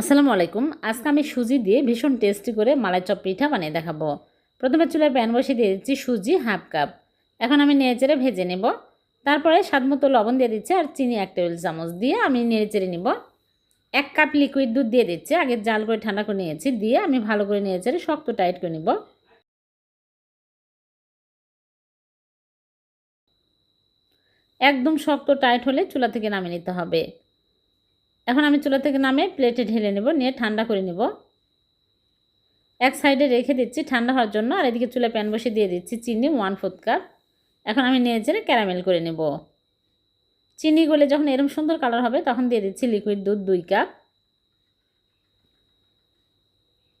আসসালামু আলাইকুম। আজকে আমি সুজি দিয়ে ভীষণ টেস্টি করে মালাই চপ পিঠা বানিয়ে দেখাবো। প্রথমে চুলায় প্যান বসিয়ে দিয়ে দিচ্ছি সুজি হাফ কাপ। এখন আমি নেড়েচেড়ে ভেজে নেব। তারপরে স্বাদ মতো লবণ দিয়ে দিচ্ছি আর চিনি এক টেবিল চামচ দিয়ে আমি নেড়েচেড়ে নেব। এক কাপ লিকুইড দুধ দিয়ে দিচ্ছি। আগে জাল করে ঠান্ডা করে নিয়েছি। দিয়ে আমি ভালো করে নেড়েচেড়ে শক্ত টাইট করে নেব। একদম শক্ত টাইট হলে চুলা থেকে নামিয়ে নিতে হবে। এখন আমি চুলা থেকে নামে প্লেটে ঢেলে নেব, নিয়ে ঠান্ডা করে নেব। এক সাইডে রেখে দিচ্ছি ঠান্ডা হওয়ার জন্য, আর এদিকে চুলা প্যান বসে দিয়ে দিচ্ছি চিনি ওয়ান ফোর্থ কাপ এখন আমি নিয়ে চেড়ে ক্যারামেল করে নেব। চিনি গলে যখন এরম সুন্দর কালার হবে, তখন দিয়ে দিচ্ছি লিকুইড দুধ দুই কাপ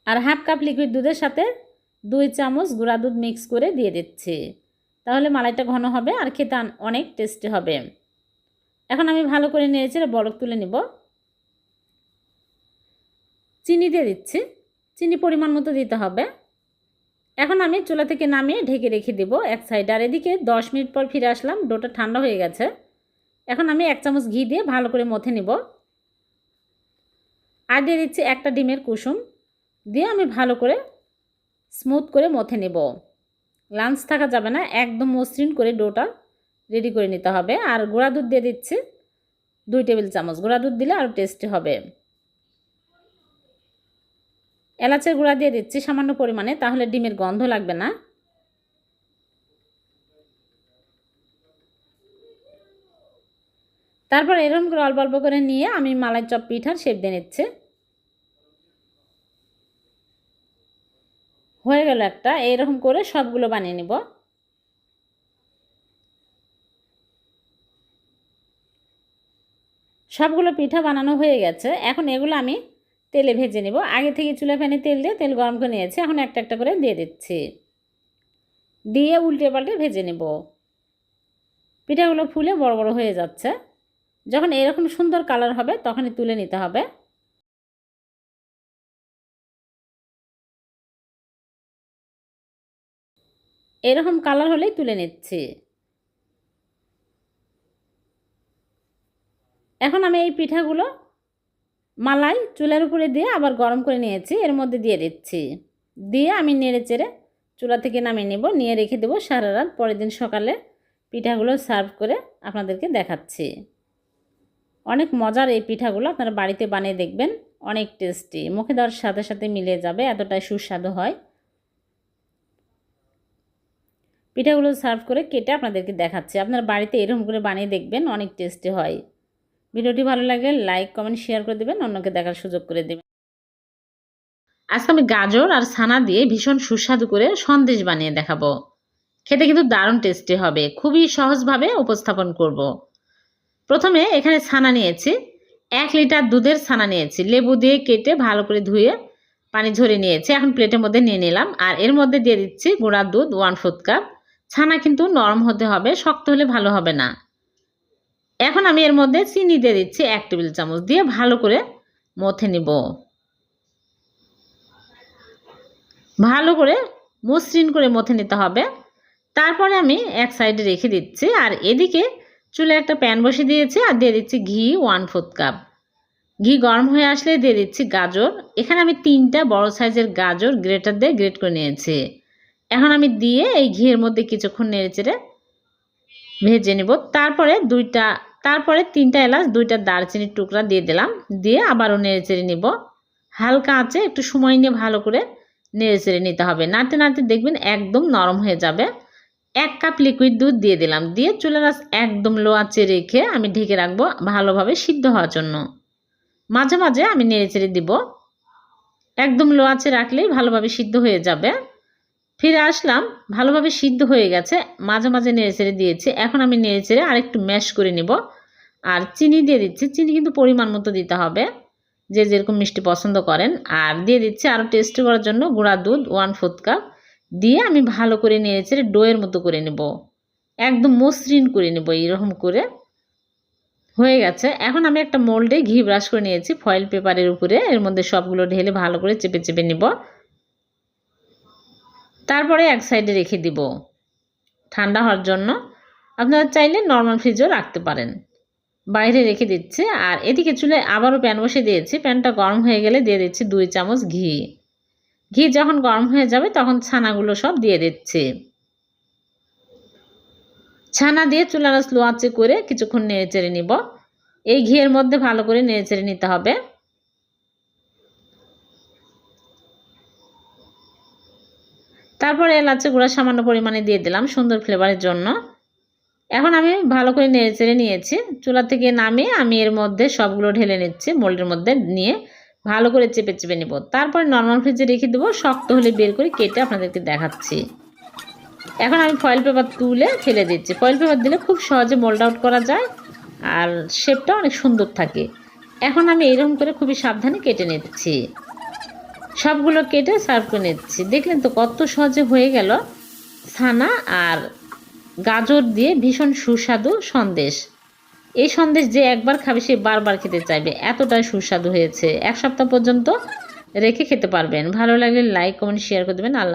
আর হাফ কাপ লিকুইড দুধের সাথে দুই চামচ গুঁড়া দুধ মিক্স করে দিয়ে দিচ্ছি। তাহলে মালাইটা ঘন হবে, আর খেতে অনেক টেস্টি হবে। এখন আমি ভালো করে নেড়েচেড়ে বরফ তুলে নেব। চিনি দিয়ে দিচ্ছি। চিনি পরিমাণ মতো দিতে হবে। এখন আমি চুলা থেকে নামিয়ে ঢেকে রেখে দেব এক সাইড। আর এদিকে দশ মিনিট পর ফিরে আসলাম, ডোটা ঠান্ডা হয়ে গেছে। এখন আমি এক চামচ ঘি দিয়ে ভালো করে মথে নিব। আর দিয়ে দিচ্ছি একটা ডিমের কুসুম। দিয়ে আমি ভালো করে স্মুথ করে মথে নেব। লাঞ্চ থাকা যাবে না, একদম মসৃণ করে ডোটা রেডি করে নিতে হবে। আর গুঁড়া দুধ দিয়ে দিচ্ছি দুই টেবিল চামচ। গুঁড়া দুধ দিলে আরও টেস্টি হবে। এলাচের গুঁড়া দিয়ে দিচ্ছি সামান্য পরিমাণে, তাহলে ডিমের গন্ধ লাগবে না। তারপর এরকম করে অল্প অল্প করে নিয়ে আমি মালাই চপ পিঠার শেপ দিয়ে নিচ্ছি। হয়ে গেল একটা এইরকম করে সবগুলো বানিয়ে নিব। সবগুলো পিঠা বানানো হয়ে গেছে। এখন এগুলো আমি তেলে ভেজে নেব। আগে থেকে চুলা ফ্যানে তেল দিয়ে তেল গরম করে নিয়েছি। এখন একটা একটা করে দিয়ে দিচ্ছি। দিয়ে উল্টে পাল্টে ভেজে নেব। পিঠাগুলো ফুলে বড় বড় হয়ে যাচ্ছে। যখন এরকম সুন্দর কালার হবে, তখনই তুলে নিতে হবে। এরকম কালার হলেই তুলে নিচ্ছি। এখন আমি এই পিঠাগুলো মালাই চুলার উপরে দিয়ে আবার গরম করে নিয়েছি, এর মধ্যে দিয়ে দিচ্ছি। দিয়ে আমি নেড়ে চেড়ে চুলা থেকে নামিয়ে নেব, নিয়ে রেখে দেবো সারা রাত। পরের দিন সকালে পিঠাগুলো সার্ভ করে আপনাদেরকে দেখাচ্ছি। অনেক মজার এই পিঠাগুলো আপনারা বাড়িতে বানিয়ে দেখবেন, অনেক টেস্টি। মুখে দেওয়ার সাথে সাথে মিলে যাবে, এতটাই সুস্বাদু হয়। পিঠাগুলো সার্ভ করে কেটে আপনাদেরকে দেখাচ্ছি। আপনারা বাড়িতে এরকম করে বানিয়ে দেখবেন, অনেক টেস্টি হয়। ভিডিওটি ভালো লাগলে লাইক, কমেন্ট, শেয়ার করে দেবেন, অন্যকে দেখার সুযোগ করে দেবেন। আজকে আমি গাজর আর ছানা দিয়ে ভীষণ সুস্বাদু করে সন্দেশ বানিয়ে দেখাবো। খেতে কিন্তু দারুণ টেস্টি হবে। খুবই সহজভাবে উপস্থাপন করব। প্রথমে এখানে ছানা নিয়েছি। এক লিটার দুধের ছানা নিয়েছি। লেবু দিয়ে কেটে ভালো করে ধুয়ে পানি ঝরে নিয়েছি। এখন প্লেটের মধ্যে নিয়ে নিলাম। আর এর মধ্যে দিয়ে দিচ্ছি গুঁড়ার দুধ ওয়ান ফোর্থ কাপ ছানা কিন্তু নরম হতে হবে, শক্ত হলে ভালো হবে না। এখন আমি এর মধ্যে চিনি দিয়ে দিচ্ছি এক টেবিল চামচ দিয়ে ভালো করে মথে নিব। ভালো করে মসৃণ করে মথে নিতে হবে। তারপরে আমি এক সাইডে রেখে দিচ্ছি। আর এদিকে চুলে একটা প্যান বসে দিয়েছি আর দিয়ে দিচ্ছি ঘি ওয়ান ফোর্থ কাপ। ঘি গরম হয়ে আসলে দিয়ে দিচ্ছি গাজর। এখানে আমি তিনটা বড় সাইজের গাজর গ্রেটার দিয়ে গ্রেট করে নিয়েছি। এখন আমি দিয়ে এই ঘিয়ের মধ্যে কিছুক্ষণ নেড়ে চেড়ে ভেজে নেব। তারপরে দুইটা, তারপরে তিনটা এলাচ, দুইটা দারচিনির টুকরা দিয়ে দিলাম। দিয়ে আবারও নেড়ে চেড়ে নিব। হালকা আছে, একটু সময় নিয়ে ভালো করে নেড়ে চেড়ে নিতে হবে। নাড়তে নাড়তে দেখবেন একদম নরম হয়ে যাবে। এক কাপ লিকুইড দুধ দিয়ে দিলাম। দিয়ে চুলার আঁচ একদম লো আঁচে রেখে আমি ঢেকে রাখব ভালোভাবে সিদ্ধ হওয়ার জন্য। মাঝে মাঝে আমি নেড়ে চেড়ে দিব। একদম লো আঁচে রাখলেই ভালোভাবে সিদ্ধ হয়ে যাবে। ফিরে আসলাম, ভালোভাবে সিদ্ধ হয়ে গেছে, মাঝে মাঝে নেড়ে চেড়ে দিয়েছি। এখন আমি নেড়ে চেড়ে আরেকটু ম্যাশ করে নিব। আর চিনি দিয়ে দিচ্ছি। চিনি কিন্তু পরিমাণ মতো দিতে হবে, যে যেরকম মিষ্টি পছন্দ করেন। আর দিয়ে দিচ্ছি আরও টেস্ট করার জন্য গুঁড়া দুধ ওয়ান ফোর্থ কাপ দিয়ে আমি ভালো করে নেড়ে চেড়ে ডোয়ের মতো করে নেব। একদম মসৃণ করে নেব, এইরকম করে। হয়ে গেছে। এখন আমি একটা মোল্ডে ঘি ব্রাশ করে নিয়েছি। ফয়েল পেপারের উপরে। এর মধ্যে সবগুলো ঢেলে ভালো করে চেপে চেপে নেব। তারপরে এক সাইডে রেখে দিব। ঠান্ডা হওয়ার জন্য আপনারা চাইলে নর্মাল ফ্রিজও রাখতে পারেন। বাইরে রেখে দিচ্ছি আর এদিকে চুলে আবারও প্যান বসে দিয়েছি। প্যানটা গরম হয়ে গেলে দিয়ে দিচ্ছি দুই চামচ ঘি। ঘি যখন গরম হয়ে যাবে তখন ছানাগুলো সব দিয়ে দিচ্ছি। ছানা দিয়ে চুলার স্লো আঁচে করে কিছুক্ষণ নেড়ে চেড়ে নিব। এই ঘিয়ের মধ্যে ভালো করে নেড়ে চেড়ে নিতে হবে। তারপরে এলাচে গুঁড়া সামান্য পরিমাণে দিয়ে দিলাম সুন্দর ফ্লেভারের জন্য। এখন আমি ভালো করে নেড়ে চেড়ে নিয়েছি। চুলা থেকে নামিয়ে আমি এর মধ্যে সবগুলো ঢেলে নিচ্ছি মোল্ডের মধ্যে নিয়ে ভালো করে চেপে চেপে নেব। তারপরে নর্মাল ফ্রিজে রেখে দেবো, শক্ত হলে বের করে কেটে আপনাদেরকে দেখাচ্ছি। এখন আমি ফয়েল পেপার তুলে ফেলে দিচ্ছি। ফয়েল পেপার দিলে খুব সহজে মোল্ড আউট করা যায় আর শেপটা অনেক সুন্দর থাকে। এখন আমি এরকম করে খুবই সাবধানে কেটে নিচ্ছি। সবগুলো কেটে সার্ভ করে নিচ্ছি। দেখলেন তো কত সহজে হয়ে গেল। ছানা আর গাজর দিয়ে ভীষণ সুস্বাদু সন্দেশ। এই সন্দেশ যে একবার খাবে, সে বারবার খেতে চাইবে। এতটাই সুস্বাদু হয়েছে। এক সপ্তাহ পর্যন্ত রেখে খেতে পারবেন। ভালো লাগলে লাইক কমেন্ট শেয়ার করে দেবেন। আল্লাহ